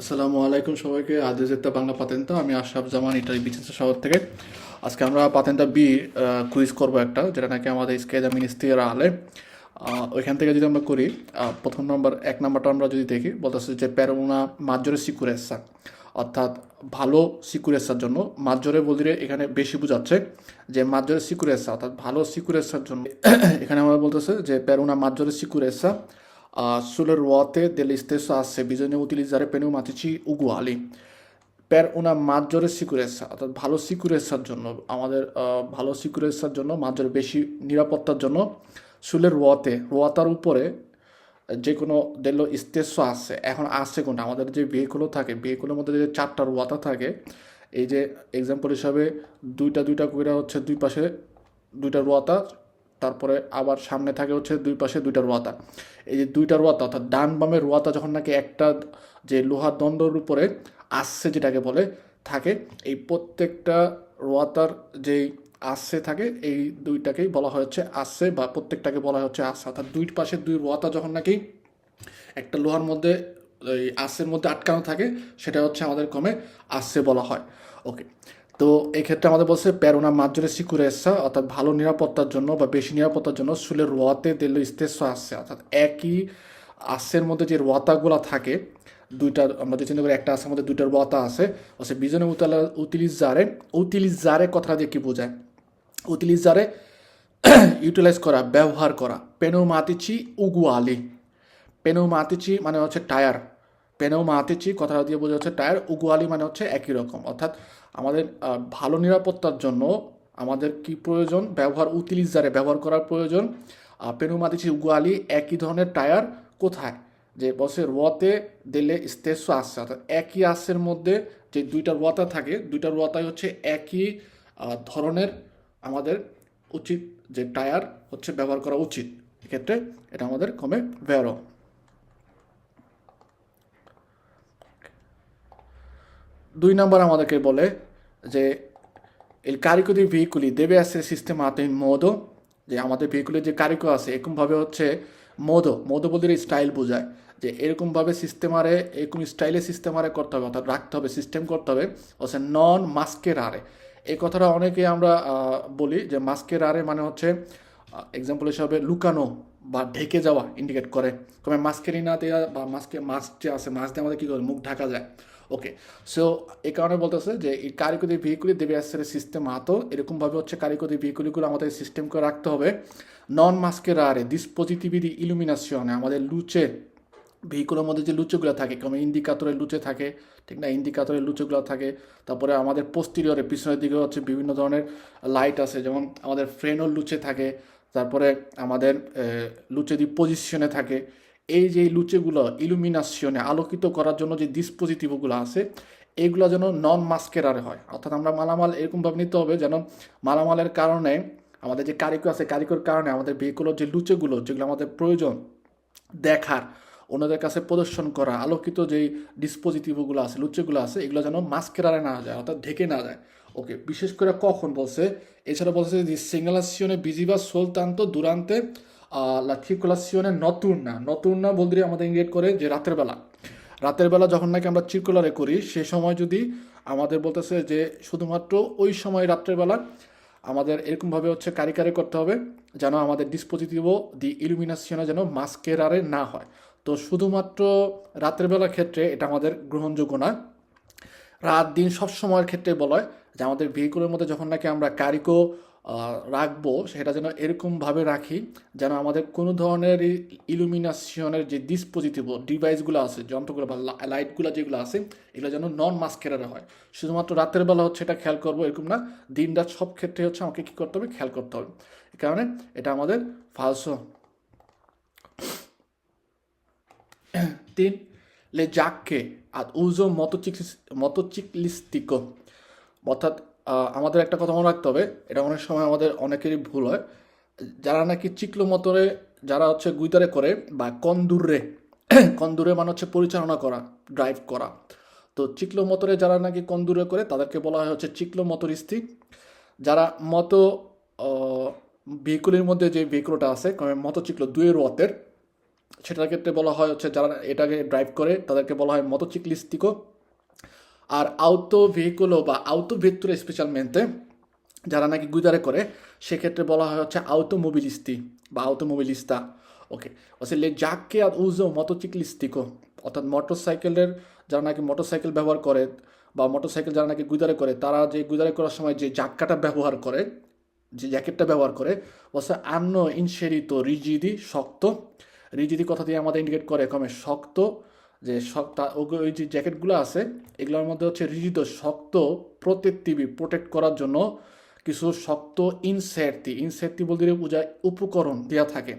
আসসালামু আলাইকুম সবাইকে। আদেজ একটা বাংলা পাতেন্তা। আমি আশরাফ জামান, ইটালি বিচিত্র শহর থেকে। আজকে আমরা পাতেন্তা বি কুইজ করব একটা, যেটা নাকি আমাদের স্কেজা মিনিস্ট্রিয়ার আলে। ওইখান থেকে যদি আমরা করি প্রথম নম্বর, এক নম্বরটা আমরা যদি দেখি, বলতেছে যে প্যারোনা মাজরে সিকুরেসা, অর্থাৎ ভালো সিকুরেসার জন্য। মাজরে বলতে এখানে বেশি বোঝাচ্ছে যে মাজরে সিকুরেসা, অর্থাৎ ভালো সিকুরেসার জন্য। এখানে আমরা বলতেছে যে প্যারোনা মাজরে সিকুরেসা Uh, sul ruote delle stesse asse bisogna utilizzare pneumatici uguali. Per una maggiore sicurezza অর্থাৎ ভালো সিকিউরেসার জন্য আমাদের ভালো সিকিউরেসার জন্য মাঝের বেশি নিরাপত্তার জন্য সুলের রোয়াতে রোয়াতার উপরে যে কোনো দিল স্টেস আছে এখন আসছে কোনটা? আমাদের যে ভেহিকুলও থাকে ভেহিকুলের মধ্যে যে চারটা রোয়াতা থাকে এই যে এক্সাম্পল হিসাবে দুইটা দুইটা করে হচ্ছে দুই পাশে দুইটা রোয়াতা তারপরে আবার সামনে থাকে হচ্ছে দুই পাশে দুইটা রোয়াতা। এই যে দুইটা রোয়াতা, অর্থাৎ ডান বামের রোয়াতা যখন নাকি একটা যে লোহার দণ্ডর উপরে আসছে যেটাকে বলে, থাকে, এই প্রত্যেকটা রোয়াতার যেই আসছে থাকে, এই দুইটাকেই বলা হচ্ছে আসছে বা প্রত্যেকটাকে বলা হচ্ছে আসছে। অর্থাৎ দুই পাশে দুই রোয়াতা যখন নাকি একটা লোহার মধ্যে, এই আসের মধ্যে আটকানো থাকে, সেটা হচ্ছে আমাদের কমে আসছে বলা হয়। ওকে তো এক্ষেত্রে আমাদের বলছে প্যারোনা মাজরে সিকুরেসা, অর্থাৎ ভালো নিরাপত্তার জন্য বা বেশি নিরাপত্তার জন্য সুলের রোয়াতে দিল ইস্তেস আসছে অর্থাৎ একই আসের মধ্যে যে রোয়াতাগুলো থাকে, দুইটা আমরা যে চিন্তা করি, একটা আসের মধ্যে দুইটা রোয়াতা আছে হচ্ছে বিজনে উতালা উতিলিজারে উতিলিজারে কথাটা দিয়ে কি বোঝায়? উতিলিজারে ইউটিলাইজ করা, ব্যবহার করা। পেনোমাতিচি উগুয়ালি। পেনোমাতিচি মানে হচ্ছে টায়ার। পেনোমাতিচি কথাটা দিয়ে বোঝা হচ্ছে টায়ার, উগুয়ালি মানে হচ্ছে একই রকম। অর্থাৎ আমাদের ভালো নিরাপত্তার জন্য আমাদের কি প্রয়োজন? ব্যবহার, উতিলিজারে ব্যবহার করার প্রয়োজন। পেনোমাতিচি উগুয়ালি একই ধরনের টায়ার কোথায়? যে বসে রোয়াতে দিলে স্তেসো আসছে। অর্থাৎ একই আসের মধ্যে যে দুইটা রোয়াতা থাকে, দুইটা রোয়াতাই হচ্ছে একই ধরনের আমাদের উচিত যে টায়ার হচ্ছে ব্যবহার করা উচিত। এক্ষেত্রে এটা আমাদের কমে ভেরো দুই নম্বর আমাদেরকে বলে যে এই carico dei দেবে আছে সিস্টেম in modo যে আমাদের ভেহিকুলের যে কারিকো আছে, এরকমভাবে হচ্ছে মোদো। মোদো বলতে স্টাইল বোঝায়, যে এরকমভাবে সিস্টেমারে এরকম স্টাইলে সিস্টেমারে করতে হবে, অর্থাৎ রাখতে হবে সিস্টেম করতে হবে, হচ্ছে নন মাস্কের আরে। এই কথাটা অনেকে আমরা বলি যে মাস্কের আরে মানে হচ্ছে এক্সাম্পল হিসাবে লুকানো বা ঢেকে যাওয়া ইন্ডিকেট করে। তবে দেওয়া বা মাস্কে মাস্ক যে আছে মাস্ক দিয়ে আমাদের কী করে, মুখ ঢাকা যায়। ওকে সো এই কারণে বলতেছে যে এই কারিগরি ভেহিকুলি দেবে আসছে সিস্টেম আতো এরকমভাবে হচ্ছে কারিগরি ভেহিকুলিগুলো আমাদের সিস্টেম করে রাখতে হবে। নন মাস্কের আরে ডিসপোজিটিভিটি ইলুমিনাশনে আমাদের লুচে ভেহিকুলের মধ্যে যে লুচেগুলো থাকে যেমন ইন্ডিকাতরের লুচে থাকে, ঠিক না? ইন্ডিকাতরের লুচেগুলো থাকে। তারপরে আমাদের পোস্টিরিয়রে পিছনের দিকে হচ্ছে বিভিন্ন ধরনের লাইট আছে, যেমন আমাদের ফ্রেনও লুচে থাকে। তারপরে আমাদের লুচে দি পজিশনে থাকে। এই যে লুচেগুলো ইলুমিনাশনে আলোকিত করার জন্য যে ডিসপোজিটিভগুলো আছে, এগুলো যেন নন মাস্কেরারে হয়। অর্থাৎ আমরা মালামাল এরকমভাবে নিতে হবে যেন মালামালের কারণে, আমাদের যে কারিকো আছে কারিকোর কারণে আমাদের ভেহিকুলের যে লুচেগুলো, যেগুলো আমাদের প্রয়োজন দেখার, অন্যদের কাছে প্রদর্শন করা, আলোকিত যেই ডিসপোজিটিভগুলো আছে, লুচেগুলো আছে, এগুলো যেন মাস্কেরারে না যায়, অর্থাৎ ঢেকে না যায়। ওকে, বিশেষ করে কখন বলছে? এছাড়া বলছে যে সিঙ্গালাসিওনে বিজিবা সোলতান্ত দুরান্তে লাঠিকুলাসিওনে নতুর্না নতুর্না বলতে আমাদের ইংরেট করে যে রাতের বেলা। রাতের বেলা যখন নাকি আমরা চিরকুলারে করি, সে সময় যদি আমাদের বলতেছে যে শুধুমাত্র ওই সময় রাত্রের বেলা আমাদের এরকমভাবে হচ্ছে কারিকারে করতে হবে, যেন আমাদের ডিসপোজিটিভও দি ইলুমিনাসিওনে যেন মাস্কেরারে না হয়। তো শুধুমাত্র রাতের বেলার ক্ষেত্রে এটা আমাদের গ্রহণযোগ্য না। রাত, দিন সব সময়ের ক্ষেত্রে বলা হয় যে আমাদের ভেহিকুলের মধ্যে যখন নাকি আমরা কারিকো রাখব, সেটা যেন এরকমভাবে রাখি, যেন আমাদের কোনো ধরনের ইলুমিনাশনের যে ডিসপোজিটিভ ডিভাইসগুলো আছে, যন্ত্রগুলো বা লাইটগুলো যেগুলো আছে, এগুলো যেন নন মাস্কেরারে হয়। শুধুমাত্র রাতের বেলা হচ্ছে এটা খেয়াল করব, এরকম না দিন রাত সব ক্ষেত্রে হচ্ছে আমাকে কী করতে হবে? খেয়াল করতে হবে। এই কারণে এটা আমাদের ফালসো তিন le giacche ad uso motociclis- motociclistico অর্থাৎ আমাদের একটা কথা মনে রাখতে হবে। এটা অনেক সময় আমাদের অনেকেরই ভুল হয়। যারা নাকি চিকলো মতরে, যারা হচ্ছে গুইতারে করে বা কন্দুরে কন্দুরে মানে হচ্ছে পরিচালনা করা ড্রাইভ করা। তো চিকলো মতরে যারা নাকি কন্দুরে করে, তাদেরকে বলা হয় হচ্ছে চিকলো মতরিস্তি যারা মতো ভেহিকুলের মধ্যে যে ভেহিকুলটা আছে মতো চিকলো দুয়ের ওয়াতের সেটার ক্ষেত্রে বলা হয় হচ্ছে যারা এটাকে ড্রাইভ করে, তাদেরকে বলা হয় মটোচিক্লিস্টিকো আর আউটো ভেহিকুলো বা আউটো ভেত্তুরে স্পেশালমেন্টে যারা নাকি গুইদারে করে, সেক্ষেত্রে বলা হয় হচ্ছে automobilisti বা automobilista ওকে ওসে লে জাককে আর উজো মটোচিক্লিস্টিকো অর্থাৎ মোটরসাইকেলের যারা নাকি মোটরসাইকেল ব্যবহার করে বা মোটরসাইকেল যারা নাকি গুইদারে করে, তারা যে গুইদারে করার সময় যে জাক্কাটা ব্যবহার করে, যে জ্যাকেটটা ব্যবহার করে ওসে আন্ন ইনশেরিত রিজিদি, শক্ত। রিজিদি কথা দিয়ে আমাদের ইন্ডিকেট করে কমে শক্ত যে শক্ত ওই- যে জ্যাকেটগুলো আছে, এগুলোর মধ্যে হচ্ছে রিজিত শক্ত প্রোটেক্টিভি প্রোটেক্ট করার জন্য কিছু শক্ত ইনসেটটি ইনসেটটি বলতে বোঝায় উপকরণ দেওয়া থাকে।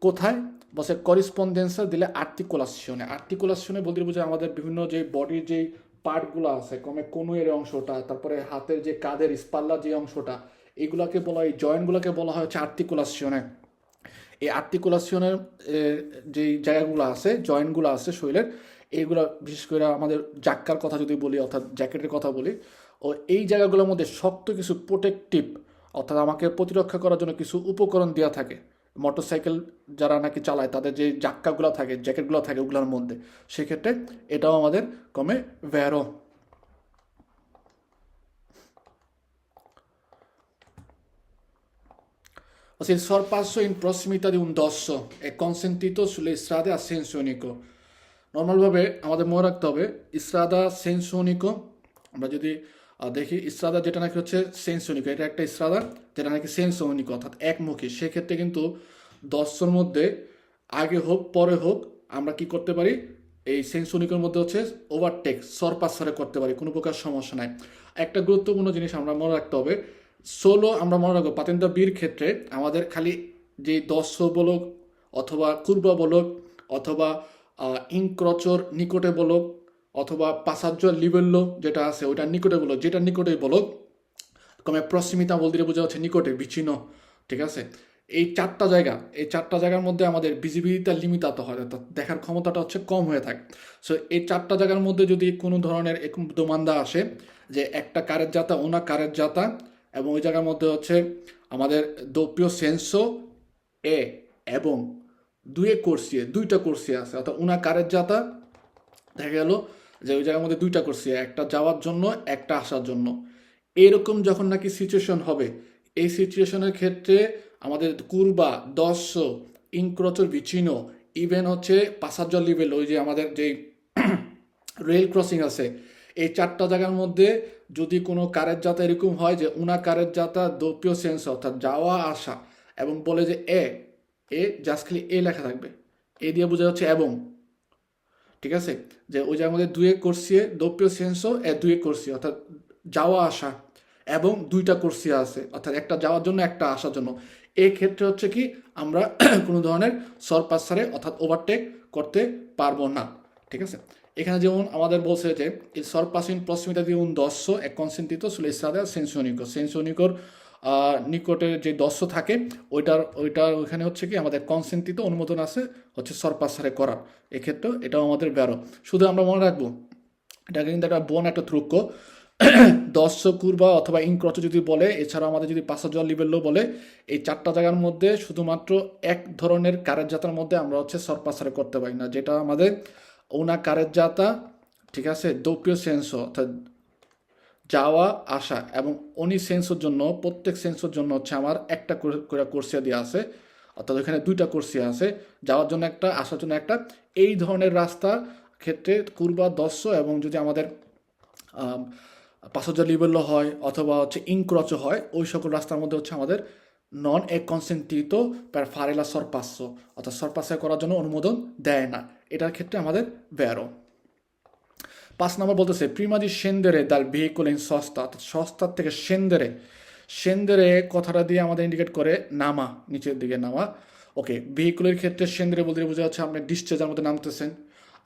কোথায়? বসে করিসপন্ডেন্সে দিলে আর্টিকুলাসিওনে আর্টিকুলাসিওনে বলতে বোঝায় আমাদের বিভিন্ন যে বডির যে পার্টগুলো আছে কমে কনুয়ের অংশটা, তারপরে হাতের যে কাঁধের স্পাল্লার যে অংশটা, এগুলাকে বলা হয় জয়েন্টগুলোকে বলা হয় হচ্ছে আর্টিকুলাসিওনে এই আর্টিকুলাসিওনের যে জায়গাগুলো আছে, জয়েন্টগুলো আছে শরীরের, এইগুলো বিশেষ করে আমাদের জাক্কার কথা যদি বলি, অর্থাৎ জ্যাকেটের কথা বলি, ও এই জায়গাগুলোর মধ্যে শক্ত কিছু প্রোটেকটিভ অর্থাৎ আমাকে প্রতিরক্ষা করার জন্য কিছু উপকরণ দেওয়া থাকে। মোটরসাইকেল যারা নাকি চালায়, তাদের যে জাক্কাগুলো থাকে, জ্যাকেটগুলো থাকে, ওগুলোর মধ্যে, সেক্ষেত্রে এটাও আমাদের কমে ভ্যারো Ossia, il sorpasso in prossimità di un dosso è consentito sulle strade a senso unico. নর্মালভাবে আমাদের মনে রাখতে হবে ইসরাদা সেন্সোনিকো আমরা যদি দেখি ইসরাদা যেটা নাকি হচ্ছে সেন্সোনিকো এটা একটা ইসরাদা যেটা নাকি সেন্সোনিকো অর্থাৎ একমুখী সেক্ষেত্রে কিন্তু দশর মধ্যে আগে হোক পরে হোক আমরা কি করতে পারি এই সেন্সোনিকের মধ্যে হচ্ছে ওভারটেক সরপাসারে করতে পারি কোনো প্রকার সমস্যা নাই একটা গুরুত্বপূর্ণ জিনিস আমরা মনে রাখতে হবে সোলো আমরা মনে রাখব পাতেন্দা বীর ক্ষেত্রে আমাদের খালি যে দশ বলক অথবা কুর্বা বলক অথবা ইনক্রচর নিকটে বলক অথবা পাসাজ্য লিবেল্লো যেটা আছে ওইটার নিকটে বলক, যেটা নিকটে বলক কমে প্রসিমিতা বলতে বোঝা হচ্ছে নিকটে, বিচ্ছিন্ন, ঠিক আছে? এই চারটা জায়গা, এই চারটা জায়গার মধ্যে আমাদের ভিজিবিলিটা লিমিতাত হয়, অর্থাৎ দেখার ক্ষমতাটা হচ্ছে কম হয়ে থাকে। সো এই চারটা জায়গার মধ্যে যদি কোনো ধরনের দোমান্দা আসে যে একটা কারের জাতা ওনা কারের জাতা এবং ওই জায়গার মধ্যে হচ্ছে আমাদের দোপ্রিয় সেন্সো এ এবং দুয়ে কোর্সিয়ে দুইটা কোর্সিয়ে আছে। অর্থাৎ উনা কারের জাতা দেখা গেল যে ওই জায়গার মধ্যে দুইটা করছি একটা যাওয়ার জন্য, একটা আসার জন্য। এরকম যখন নাকি সিচুয়েশন হবে, এই সিচুয়েশনের ক্ষেত্রে আমাদের কুরবা দশ ইনক্রচর বিচিনো ইভেন হচ্ছে পাসার জল লিভেল ওই যে আমাদের যেই রেল ক্রসিং আছে, এই চারটা জায়গার মধ্যে যদি কোনো কারের যাতা এরকম হয় যে উনা কারের যাতা দোপীয় সেন্স অর্থাৎ যাওয়া, আসা এবং বলে যে এ এ জাস্ট খালি এ লেখা থাকবে। এ দিয়ে বোঝা যাচ্ছে এবং। ঠিক আছে? যে ওই জায়গার মধ্যে দুয়ে করছিয়ে দোপীয় সেন্সও এ দুয়ে করছি, অর্থাৎ যাওয়া, আসা এবং দুইটা করছি আছে, অর্থাৎ একটা যাওয়ার জন্য, একটা আসার জন্য। এই ক্ষেত্রে হচ্ছে কি আমরা কোনো ধরনের সরপাসারে অর্থাৎ ওভারটেক করতে পারব না। ঠিক আছে? এখানে যেমন আমাদের বলছে যে এই সরপাসিন প্রসমিতা দিয়ে un dosso è consentito sulle strade যে দস্য থাকে, ওইটার ওইটার ওইখানে হচ্ছে কি, আমাদের কনসেন্টিত অনুমোদন আছে, হচ্ছে সরপাসারে করার। এক্ষেত্রে এটাও আমাদের বেরো শুধু আমরা মনে রাখব, এটা কিন্তু একটা বোন একটা ত্রুক্য দশ কুরবা অথবা ইনক্রচ যদি বলে এছাড়া আমাদের যদি পাঁচ জল লিবেলও বলে, এই চারটা জায়গার মধ্যে শুধুমাত্র এক ধরনের কারের জাতার মধ্যে আমরা হচ্ছে সরপাসারে করতে পারি না, যেটা আমাদের ওনা কারের জাতা ঠিক আছে দোপীয় সেন্স অর্থাৎ যাওয়া, আসা এবং অনি সেন্সের জন্য, প্রত্যেক সেন্সের জন্য হচ্ছে আমার একটা করে করে কোর্সিয়া দিয়ে আছে। অর্থাৎ ওখানে দুইটা কোর্সিয়া আছে, যাওয়ার জন্য একটা, আসার জন্য একটা। এই ধরনের রাস্তা ক্ষেত্রে কুরবা দশ এবং যদি আমাদের পাঁচহাজার লিবেল্য হয় অথবা হচ্ছে ইনক্রচ হয়, ওই সকল রাস্তার মধ্যে হচ্ছে আমাদের নন এ কনসেন্টিত প্যার ফারেলা সরপাস্য অর্থাৎ সরপাসে করার জন্য অনুমোদন দেয় না। এটার ক্ষেত্রে আমাদের বেরো পাঁচ নম্বর বলতেছে প্রিমাদি সেন্দেরে দাল ভেহিকুল ইন সস্তা সস্তার থেকে সেন্দেরে সেন্দেরে কথাটা দিয়ে আমাদের ইন্ডিকেট করে নামা, নিচের দিকে নামা। ওকে, ভেহিকুলের ক্ষেত্রে সেন্দেরে বলতে বোঝা যাচ্ছে আপনি ডিসচার্জের মধ্যে নামতেছেন।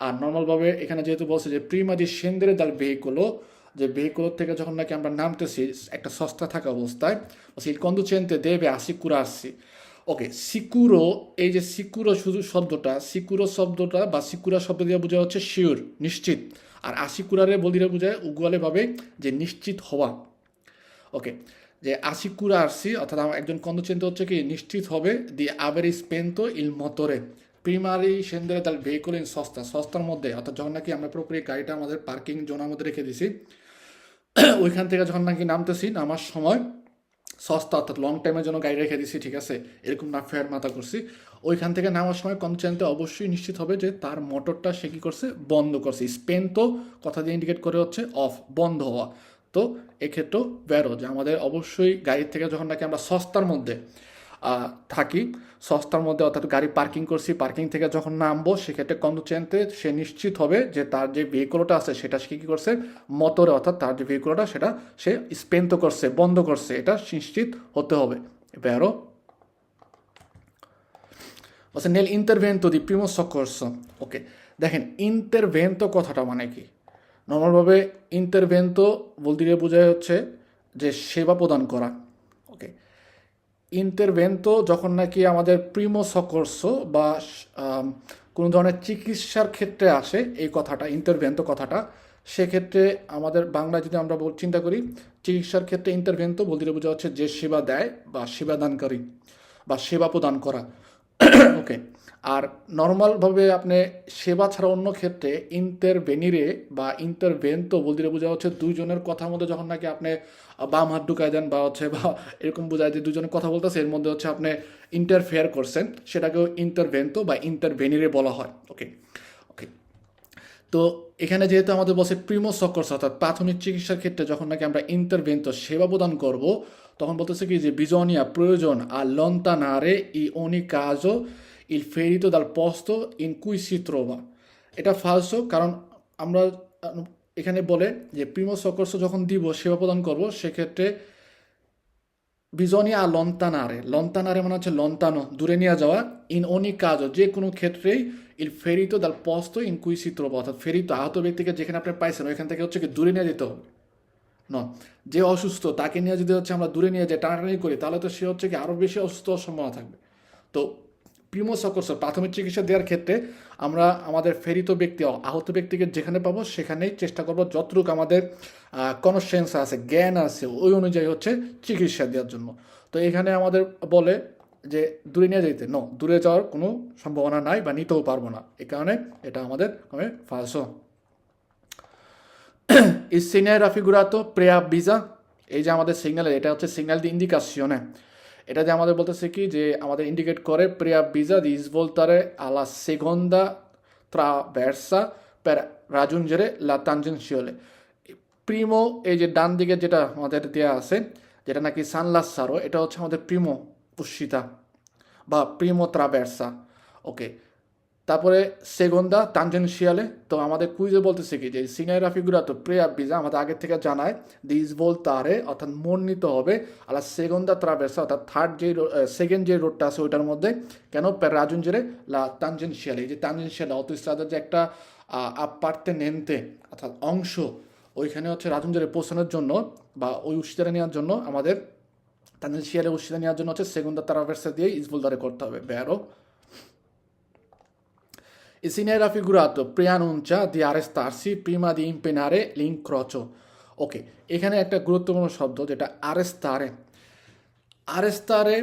আর নর্মালভাবে এখানে যেহেতু বলছে যে প্রিমাদি সেন্দেরে দাল ভেহিকুলো যে ভেহিকুলোর থেকে যখন নাকি আমরা নামতেছি, একটা সস্তা থাকা অবস্থায় সিলকন্দু চেনতে দেবে আসি deve assicurarsi ওকে সিকুরো এই যে সিকুরো শুধু শব্দটা সিকুরো শব্দটা বা সিকুরা শব্দ দিয়ে বোঝা হচ্ছে শিওর নিশ্চিত। আর আসিকুরারে বলিরে বোঝায় উগুয়ালে ভাবে যে নিশ্চিত হওয়া। ওকে যে আসিকুরা আসছি অর্থাৎ আমার একজন কন্দুচেন্ট হচ্ছে কি, নিশ্চিত হবে দি আবের স্পেন্তো ইল মতরে প্রিমারি সেন্দারে তার ভেহিকুল ইন সস্তা, সস্তার মধ্যে, অর্থাৎ যখন নাকি আমরা পুরোপুরি গাড়িটা আমাদের পার্কিং জোনের মধ্যে রেখে দিছি, ওইখান থেকে যখন নাকি নামতেছি, নামার সময় সস্তা, অর্থাৎ লং টাইমের জন্য গাড়ি রেখে দিছি, ঠিক আছে? এরকম না ফেয়ার মাথা করছি। ওইখান থেকে নামার সময় কনচেন্টে অবশ্যই নিশ্চিত হবে যে তার মোটরটা সে কী করছে? বন্ধ করছে। স্পেন তো, কথা দিয়ে ইন্ডিকেট করে হচ্ছে অফ বন্ধ হওয়া। তো এক্ষেত্রেও ব্যারো যে আমাদের অবশ্যই গাড়ির থেকে যখন নাকি আমরা সস্তার মধ্যে থাকি। সস্তার মধ্যে অর্থাৎ গাড়ি পার্কিং করছি পার্কিং থেকে যখন নামবো, সেক্ষেত্রে কন্ডুচেন্টে সে নিশ্চিত হবে যে তার যে ভেহিকলটা আছে, সেটা সে কী করছে? মোটরে, অর্থাৎ তার যে ভেহিকুলটা সেটা সে স্পেন্ট করছে, বন্ধ করছে। এটা নিশ্চিত হতে হবে। ব্যারো বলছে নেল ইন্টারভেন্টো দি প্রিমো সকর্স ওকে, দেখেন ইন্টারভেন্টো কথাটা মানে কি? নর্মালভাবে ইন্টারভেন্টো বলতে গিয়ে বোঝায় হচ্ছে যে সেবা প্রদান করা। ইন্টারভেন্টো যখন নাকি আমাদের প্রিমো সকর্স বা কোনো ধরনের চিকিৎসার ক্ষেত্রে আসে এই কথাটা ইন্টারভেন্টো কথাটা, সেক্ষেত্রে আমাদের বাংলা যদি আমরা চিন্তা করি, চিকিৎসার ক্ষেত্রে ইন্টারভেন্টো বলতে বোঝা হচ্ছে যে সেবা দেয় বা সেবা দানকারী বা সেবা প্রদান করা। ওকে আর নর্মালভাবে আপনি সেবা ছাড়া অন্য ক্ষেত্রে ইন্টার ইন্টারভেনিরে বা ইন্টারভেন্তো বলতে বোঝা হচ্ছে দুইজনের কথার মধ্যে যখন নাকি আপনি বাম হাত ঢুকায় দেন বা হচ্ছে বা এরকম বোঝায় যে দুজনে কথা বলতেছে, এর মধ্যে হচ্ছে আপনি ইন্টারফেয়ার করছেন, সেটাকেও ইন্টারভেন্তো বা ইন্টারভেনিরে বলা হয়। ওকে তো এখানে যেহেতু আমাদের বলছে প্রিমো সকর্স অর্থাৎ প্রাথমিক চিকিৎসার ক্ষেত্রে যখন নাকি আমরা ইন্টারভেন্তো সেবা প্রদান করব, তখন বলতেছে কি যে বিজনিয়া, প্রয়োজন আর লন্তানারে ই অনি কাজও ইল ফেরিত দাল পস্ত ইন কুই সি ট্রোভা এটা ফালসো কারণ আমরা, এখানে বলে যে প্রিমো সকর্স যখন দিব, সেবা প্রদান করব, সেক্ষেত্রে বিজনিয়া লন্তানারে লন্তানারে মানে হচ্ছে লন্তানো, দূরে নিয়ে যাওয়া, ইন অনি কাজও যে কোনো ক্ষেত্রেই ইল ফেরিতো দাল পস্ত ইন কুইসিত্র অর্থাৎ ফেরিতো আহত ব্যক্তিকে যেখানে আপনি পাইছেন, ওইখান থেকে হচ্ছে কি দূরে নিয়ে যেতে হবে। ন, যে অসুস্থ তাকে নিয়ে যদি হচ্ছে আমরা দূরে নিয়ে যাই, টানাটানি করি, তাহলে তো সে হচ্ছে কি আরও বেশি অসুস্থ সম্ভাবনা থাকবে। তো প্রিমো সকর্স প্রাথমিক চিকিৎসা দেওয়ার ক্ষেত্রে আমরা আমাদের ফেরিত ব্যক্তি আহত ব্যক্তিকে যেখানে পাবো, সেখানেই চেষ্টা করব যতটুকু আমাদের কনসেন্স আছে, জ্ঞান আছে, ওই অনুযায়ী হচ্ছে চিকিৎসা দেওয়ার জন্য। তো এখানে আমাদের বলে যে দূরে নিয়ে যেতে। ন দূরে যাওয়ার কোনো সম্ভাবনা নাই বা নিতেও পারব না। এই কারণে এটা আমাদের হবে ফালসো Il segnale প্রেয়া preavvisa? এই যে আমাদের সিগন্যাল এটা হচ্ছে সিগন্যাল দি ইন্ডিকাশনে এটা যে আমাদের বলতেছে কি, যে আমাদের ইন্ডিকেট করে preavvisa di svoltare alla seconda traversa per raggiungere la tangenziale Primo এই যে ডান দিকে যেটা আমাদের দেওয়া আছে, যেটা নাকি সানলাসারো এটা হচ্ছে আমাদের প্রিমো উশিতা বা প্রিমো ট্রাভার্সা ওকে তারপরে সেগন্দা তানজেনশিয়ালে তো আমাদের কুইজে বলতেছে কি যে সিনাইরা ফিগুরা তো প্রে আবিজা আমাদের আগের থেকে জানায় দিস বল তারে অর্থাৎ মন নিতে হবে আর সেগন্দা ট্রাভের্সা অর্থাৎ থার্ড যে সেকেন্ড যে রোডটা আছে ওইটার মধ্যে কেন রাজুঞ্জেরে লা তানজেনশিয়ালে এই যে তানজেনশিয়ালে অতিস্তাদের যে একটা আপার্তে নেনতে অর্থাৎ অংশ ওইখানে হচ্ছে রাজুঞ্জেরে পৌঁছানোর জন্য বা ওই উশিদারে নেওয়ার জন্য আমাদের তানজেনশিয়ালে উশিদা নেওয়ার জন্য হচ্ছে সেগন্দা ট্রাভের্সা দিয়ে ইসবুলদারে করতে হবে, ব্যারো। Il si era figurato preannuncia di arrestarsi prima di impenare l'incrocio. Okay, এখানে একটা গুরুত্বপূর্ণ শব্দ যেটা আরেস্তারে আরেস্তারে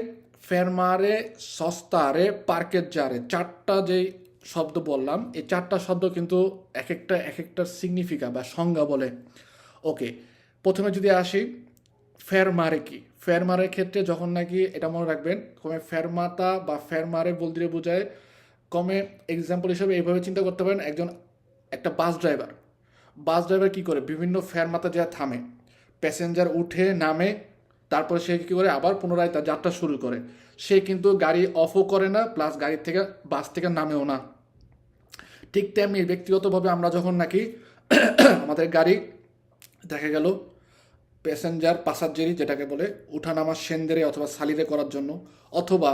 ফেরমারে, সস্তারে পার্কেজারে চারটা যেই শব্দ বললাম, এই চারটা শব্দ কিন্তু এক একটা এক একটার সিগনিফিকা বা সংজ্ঞা বলে। ওকে, প্রথমে যদি আসি, ফেরমারে কি? ফেরমারের ক্ষেত্রে যখন নাকি এটা মনে রাখবেন, কমে ফেরমাতা বা ফেরমারে বলতে বোঝায়, কমে এক্সাম্পল হিসেবে এইভাবে চিন্তা করতে পারেন, একজন, একটা বাস ড্রাইভার বাস ড্রাইভার কি করে? বিভিন্ন ফেরমাতা যা থামে প্যাসেঞ্জার উঠে, নামে, তারপরে সে কী করে? আবার পুনরায় তার যাত্রা শুরু করে। সে কিন্তু গাড়ি অফও করে না প্লাস গাড়ি থেকে বাস থেকে নামেও না। ঠিক তেমনি ব্যক্তিগতভাবে আমরা যখন নাকি আমাদের গাড়ি, দেখা গেল প্যাসেঞ্জার, পাসাজ্জেরি যেটাকে বলে, উঠানামা সেন্দেরে অথবা সালিরে করার জন্য, অথবা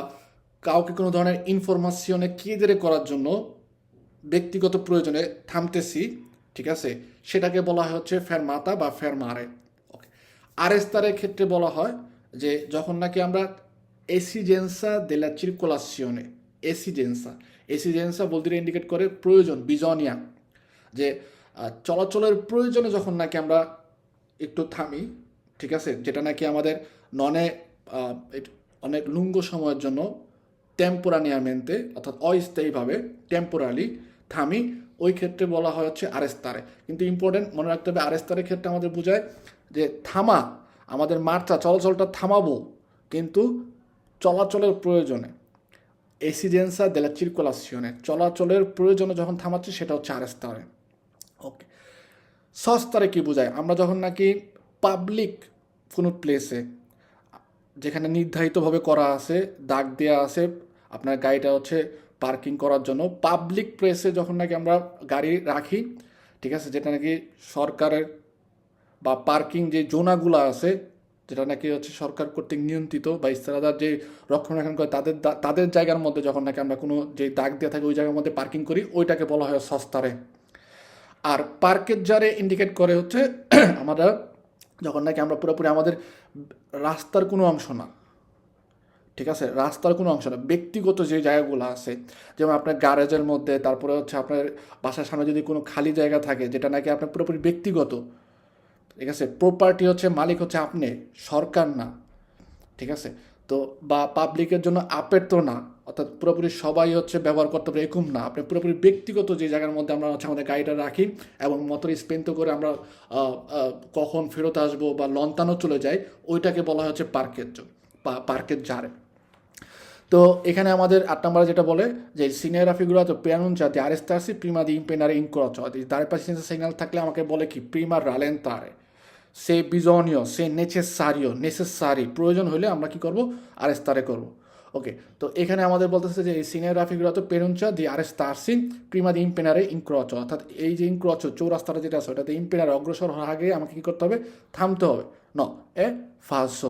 কাউকে কোনো ধরনের ইনফরমেশনে কিদেরে করার জন্য ব্যক্তিগত প্রয়োজনে থামতেছি, ঠিক আছে? সেটাকে বলা হয় হচ্ছে ফেরমাতা বা ফেরমারে ওকে আরেস্তারের ক্ষেত্রে বলা হয় যে, যখন নাকি আমরা এসিজেন্সা দে লা চিরকুলাসিওনে এসিজেন্সা এসিজেন্সা বলতে ইন্ডিকেট করে প্রয়োজন, বিজনিয়া। যে চলাচলের প্রয়োজনে যখন নাকি আমরা একটু থামি ঠিক আছে? যেটা নাকি আমাদের ননে অনেক লুঙ্গ সময়ের জন্য টেম্পোরানিয়ামেন্তে অর্থাৎ অস্থায়ীভাবে টেম্পোরালি থামি, ওই ক্ষেত্রে বলা হয় হচ্ছে আরেস্তারে। কিন্তু ইম্পর্টেন্ট মনে রাখতে হবে আরেস্তারের ক্ষেত্রে আমাদের বোঝায় যে থামা, আমাদের মার্চা, চলাচলটা থামাবো, কিন্তু চলাচলের প্রয়োজনে এসিডেন্সা দেলা চিরকুলাসিওনে চলাচলের প্রয়োজনে যখন থামাচ্ছি, সেটা হচ্ছে আরেস্তারে। ওকে সস্তারে কি বোঝায়? আমরা যখন নাকি পাবলিক কোনো প্লেসে যেখানে নির্ধারিতভাবে করা আছে, দাগ দেওয়া আছে, আপনার গাড়িটা হচ্ছে পার্কিং করার জন্য। পাবলিক প্লেসে যখন নাকি আমরা গাড়ি রাখি, ঠিক আছে, যেটা নাকি সরকারের বা পার্কিং যে জোনাগুলো আছে, যেটা নাকি হচ্ছে সরকার কর্তৃক নিয়ন্ত্রিত বা ইস্তারাদার যে রক্ষণাবেক্ষণ করে, তাদের তাদের জায়গার মধ্যে যখন নাকি আমরা কোনো যে দাগ দেওয়া থাকে, ওই জায়গার মধ্যে পার্কিং করি, ওইটাকে বলা হয় সস্তারে। আর পার্কের যারে ইন্ডিকেট করে হচ্ছে আমরা যখন নাকি আমরা পুরোপুরি আমাদের রাস্তার কোনো অংশ না, ঠিক আছে? রাস্তার কোনো অংশ না, ব্যক্তিগত যে জায়গাগুলো আছে, যেমন আপনার গ্যারেজের মধ্যে, তারপরে হচ্ছে আপনার বাসার সামনে যদি কোনো খালি জায়গা থাকে, যেটা নাকি আপনার পুরোপুরি ব্যক্তিগত, ঠিক আছে? প্রপার্টি হচ্ছে মালিক হচ্ছে আপনি, সরকার না, ঠিক আছে? তো বা পাবলিকের জন্য আপের তো না অর্থাৎ পুরোপুরি সবাই হচ্ছে ব্যবহার করতে পারে, এরকম না। আপনি পুরোপুরি ব্যক্তিগত যে জায়গার মধ্যে আমরা হচ্ছে আমাদের গাড়িটা রাখি এবং মতো স্পেন্ড করে আমরা কখন ফেরত আসব বা লন্তানো চলে যাই, ওইটাকে বলা হচ্ছে পার্কের বা পার্কের জারে তো এখানে আমাদের আট নম্বরে যেটা বলে যে সিনিয়রা ফিগুরাতো preannunciati arrestarsi prima di impegnare in crocio dare pazienza segnal থাকলে আমাকে বলে কি, প্রিমা রালেন তারে। সে বিজনীয়, সে নেসেসারিও নেসেসারি প্রয়োজন হলে আমরা কি করব? আরেস্তারে করব। ওকে তো এখানে আমাদের বলতেছে যে এই সিনিয়রা তো পেরুঞ্চা দি আর এস তারসিং প্রিমা দি ইম্পেনারে ইনক্রচ। অর্থাৎ এই যে ইনক্রচ, চৌরাস্তাটা যেটা আছে, ওটাতে ইম্পেনারে অগ্রসর হওয়ার আগে আমাকে কী করতে হবে? থামতে হবে। ন, এ, ফালসো।